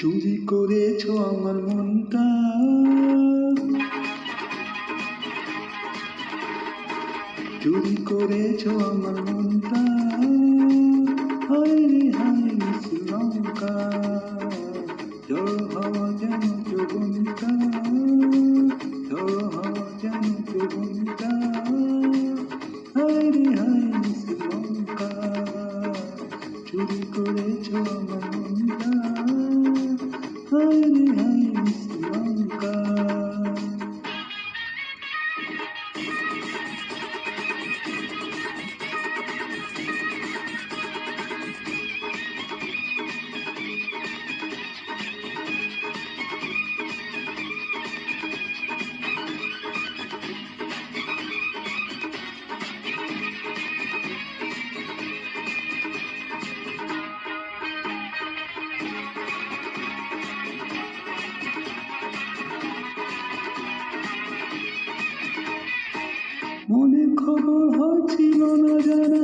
চুরি করেছ আমার মনটা। চুরি করেছ আমার মনটা। হায় রে, হায় শ্রীলঙ্কা। জড় হওয়া যেন যোগনটা জড় হওয়া যেন যোগনটা হায় রে, হায় हर हर খবর হচ্ছিল না জানা।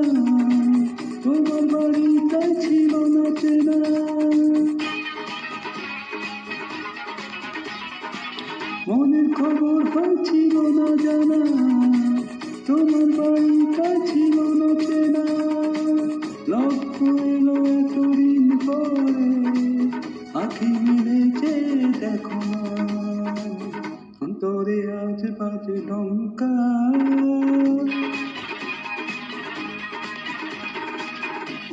তোমার বাড়িতে ছিল না চেনা। মনের খবর হচ্ছিল না জানা। তোমার বাড়িতে ছিল না চেনা। লক্ষ্য এলো এতদিন পরে, আখি মিলেছে দেখো না। অন্তরে আজ বাজে লঙ্কা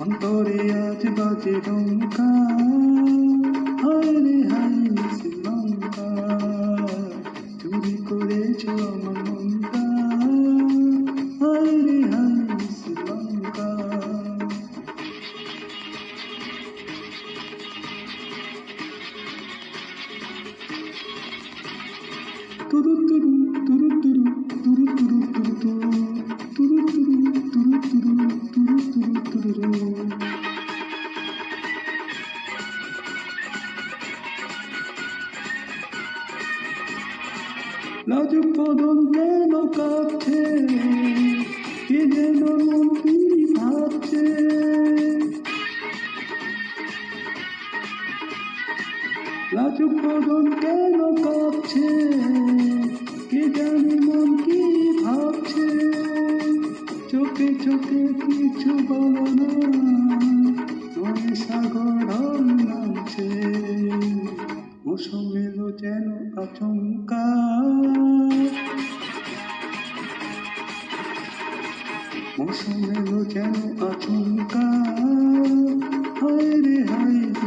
অন্তরে আজ বাজে লঙ্কা। হায় রে, হায় শ্রীলঙ্কা চুরি করেছ আমার মনটা। হায় রে, হায় তুরু তুরু তুরু তুরু লাজুক বদন যেন কাঁপছে কে যেন মন কি ভাবছে। লাজুক বদন কেন কাঁপছে কে জানে মন কি ভাবছে। চোখে চোখে কিছু বলো এলো যেন আচমকা? হায় রে হায়।